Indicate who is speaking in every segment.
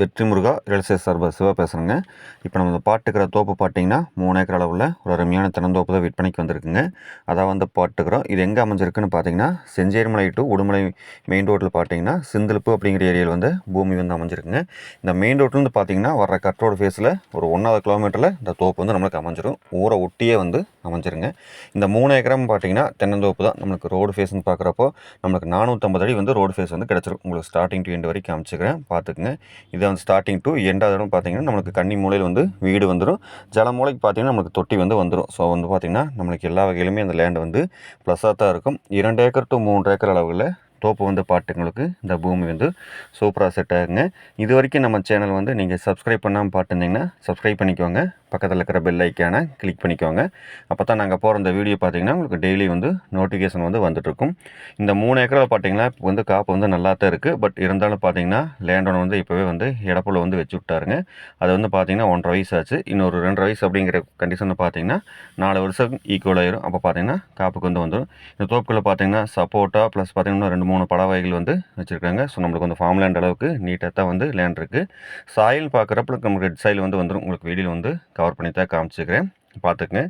Speaker 1: வெற்றி முருகா ரியல்சே சார்பாக சிவா பேசுகிறேங்க இப்போ நம்ம இந்த பாட்டுக்கிற தோப்பு பார்த்தீங்கன்னா மூணு ஏக்கர் அளவில் ஒரு அருமையான திறந்தோப்பு தான் விற்பனைக்கு வந்திருக்குங்க. அதான் வந்து பாட்டுக்கிறோம். இது எங்கே அமைஞ்சிருக்குன்னு பார்த்தீங்கன்னா செஞ்சேரிமலை டு உடுமலை மெயின் ரோட்டில் பார்த்தீங்கன்னா சிந்திலுப்பு அப்படிங்கிற ஏரியாவில் வந்து பூமி வந்து அமைஞ்சிருக்குங்க. இந்த மெயின் ரோட்லேருந்து பார்த்தீங்கன்னா வர கட் ரோடு ஃபேஸில் ஒரு ஒன்றாவது கிலோமீட்டரில் இந்த தோப்பு வந்து நம்மளுக்கு அமைஞ்சிரும். ஊரை ஒட்டியே வந்து அமைஞ்சிருங்க. இந்த மூணு ஏக்கரம் பார்த்தீங்கன்னா தென்னந்தோப்பு தான் நம்மளுக்கு ரோடு ஃபேஸ்னு பார்க்குறப்போ நம்மளுக்கு நானூற்றம்பது அடி வந்து ரோடு ஃபேஸ் வந்து கிடச்சிரும். உங்களுக்கு ஸ்டார்டிங் டு எண்டு வரைக்கும் அமைச்சிக்கிறேன் பார்த்துக்குங்க இதை வந்து ஸ்டார்டிங் டு எண்டாவது இடம் பார்த்தீங்கன்னா நம்மளுக்கு கன்னி மூலையில் வந்து வீடு வந்துடும் ஜல மூலைக்கு பார்த்தீங்கன்னா நம்மளுக்கு தொட்டி வந்து வந்துடும் ஸோ வந்து பார்த்திங்கன்னா நம்மளுக்கு எல்லா வகையிலுமே அந்த லேண்ட் வந்து ப்ளஸ்ஸாக தான் இருக்கும். இரண்டு ஏக்கர் டு மூன்று ஏக்கர் அளவில் தோப்பு வந்து பாட்டுங்களுக்கு இந்த பூமி வந்து சூப்பராக செட் ஆகுங்க. இது வரைக்கும் நம்ம சேனல் வந்து நீங்கள் சப்ஸ்கிரைப் பண்ணாமல் பார்த்துருந்தீங்கன்னா சப்ஸ்கிரைப் பண்ணிக்கோங்க. பக்கத்தில் இருக்கிற பெல் ஐக்கானை கிளிக் பண்ணிக்கோங்க. அப்போ தான் நாங்கள் போகிற இந்த வீடியோ பார்த்தீங்கன்னா உங்களுக்கு டெய்லி வந்து நோட்டிஃபிகேஷன் வந்து வந்துட்டுருக்கும். இந்த மூணு ஏக்கரில் பார்த்தீங்கன்னா இப்போ வந்து காப்பு வந்து நல்லா தான் இருக்குது பட் இருந்தாலும் பார்த்தீங்கன்னா லேண்ட் ஒன்று வந்து இப்போவே வந்து இடப்புல வந்து வச்சு விட்டாருங்க. அது வந்து பார்த்தீங்கன்னா ஒன்றரை வயசு ஆச்சு. இன்னொரு ரெண்டரை வயசு அப்படிங்கிற கண்டிஷனில் பார்த்தீங்கன்னா நாலு வருஷம் ஈக்குவல் ஆயிரும். அப்போ பார்த்தீங்கன்னா காப்புக்கு வந்து வந்துடும் இந்த தோப்புக்குள்ளே பார்த்தீங்கன்னா சப்போட்டா ப்ளஸ் பார்த்தீங்கன்னா ரெண்டு மூணு பட வகைகள் வந்து வச்சுருக்காங்க. ஸோ நம்மளுக்கு வந்து ஃபார்ம் லேண்ட் அளவுக்கு நீட்டாக தான் வந்து லேண்ட் இருக்குது சாயில் பார்க்குறப்ப நமக்கு ரெட் சாயில் வந்து வந்துடும் உங்களுக்கு வெளியில் வந்து கவர் பண்ணி தான் காமிச்சிக்கிறேன். பார்த்துக்குங்க.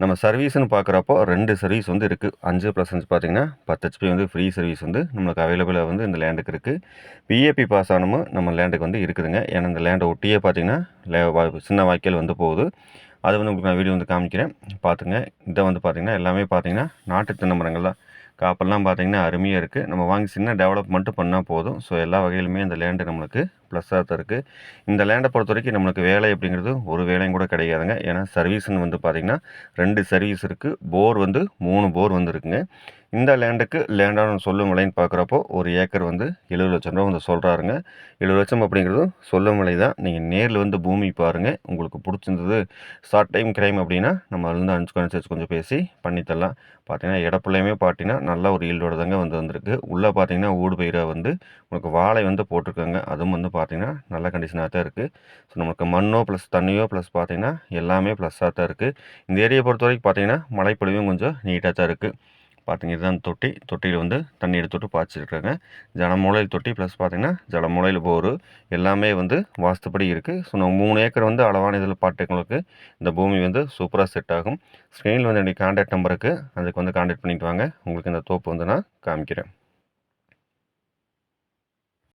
Speaker 1: நம்ம சர்வீஸ்னு பார்க்குறப்போ ரெண்டு சர்வீஸ் வந்து இருக்குது அஞ்சு ப்ளஸ் அஞ்சு பார்த்தீங்கன்னா பத்து ஹெச்பி வந்து ஃப்ரீ சர்வீஸ் வந்து நம்மளுக்கு அவைலபிளாக வந்து இந்த லேண்டுக்கு இருக்குது பிஏபி பாஸ் ஆனமும் நம்ம லேண்டுக்கு வந்து இருக்குதுங்க. ஏன்னா இந்த லேண்டை ஒட்டியே பார்த்தீங்கன்னா லே சின்ன வாய்க்கால் வந்து போகுது. அது வந்து உங்களுக்கு நான் வீடியோ வந்து காமிக்கிறேன். பார்த்துங்க இதை வந்து பார்த்திங்கன்னா எல்லாமே பார்த்தீங்கன்னா நாட்டு தென்னமரங்கள் தான். காப்பெல்லாம் பார்த்திங்கன்னா அருமையாக இருக்குது நம்ம வாங்கி சின்ன டெவலப் மட்டும் பண்ணால் போதும். ஸோ எல்லா வகையிலுமே இந்த லேண்டு நம்மளுக்கு ப்ளஸ்ஸாக தான் இருக்குது இந்த லேண்டை பொறுத்த வரைக்கும் நம்மளுக்கு வேலை அப்படிங்கிறது ஒரு வேலையும் கூட கிடையாதுங்க. ஏன்னா சர்வீஸ்னு வந்து பார்த்திங்கன்னா ரெண்டு சர்வீஸ் இருக்குது போர் வந்து மூணு போர் வந்து இருக்குங்க. இந்த லேண்டுக்கு லேண்டான சொல்லும் விலைன்னு பார்க்குறப்போ ஒரு ஏக்கர் வந்து எழுபது லட்சம் ரூபா வந்து சொல்கிறாருங்க எழுபது லட்சம் அப்படிங்கிறது சொல்லும் விலை தான். நீங்கள் நேரில் வந்து பூமி பாருங்கள் உங்களுக்கு பிடிச்சிருந்தது ஷார்ட் டைம் கிரைம் அப்படின்னா நம்ம அதுலேருந்து அனுப்பிச்சு அனுசரிச்சு கொஞ்சம் பேசி பண்ணித்தரலாம் பார்த்தீங்கன்னா இடப்பிள்ளையுமே பார்த்தீங்கன்னா நல்ல ஒரு ஈல்டோட தாங்க வந்து வந்திருக்கு. உள்ளே பார்த்தீங்கன்னா ஊடு பயிராக வந்து உங்களுக்கு வாழை வந்து போட்டிருக்காங்க. அதுவும் வந்து பார்த்திங்கன்னா நல்ல கண்டிஷனாக தான் இருக்குது ஸோ நமக்கு மண்ணோ ப்ளஸ் தண்ணியோ ப்ளஸ் பார்த்திங்கன்னா எல்லாமே ப்ளஸ்ஸாக தான் இருக்குது இந்த ஏரியை பொறுத்த வரைக்கும் பார்த்திங்கன்னா மழைப்பொழிவும் கொஞ்சம் நீட்டாக தான் இருக்குது பார்த்திங்க இதுதான் தொட்டி. தொட்டியில் வந்து தண்ணி எடுத்துட்டு பாய்ச்சிருக்காங்க. ஜலமூலையில் தொட்டி ப்ளஸ் பார்த்திங்கன்னா ஜலமூலையில் போர் எல்லாமே வந்து வாஸ்துப்படி இருக்குது ஸோ நம்ம மூணு ஏக்கர் வந்து அளவான இதில் பாட்டுங்களுக்கு இந்த பூமி வந்து சூப்பராக செட் ஆகும். ஸ்க்ரீனில் வந்து என்னுடைய கான்டாக்ட் நம்பருக்கு அதுக்கு வந்து கான்டாக்ட் பண்ணிட்டு வாங்க. உங்களுக்கு இந்த தோப்பு வந்து நான் காமிக்கிறேன்.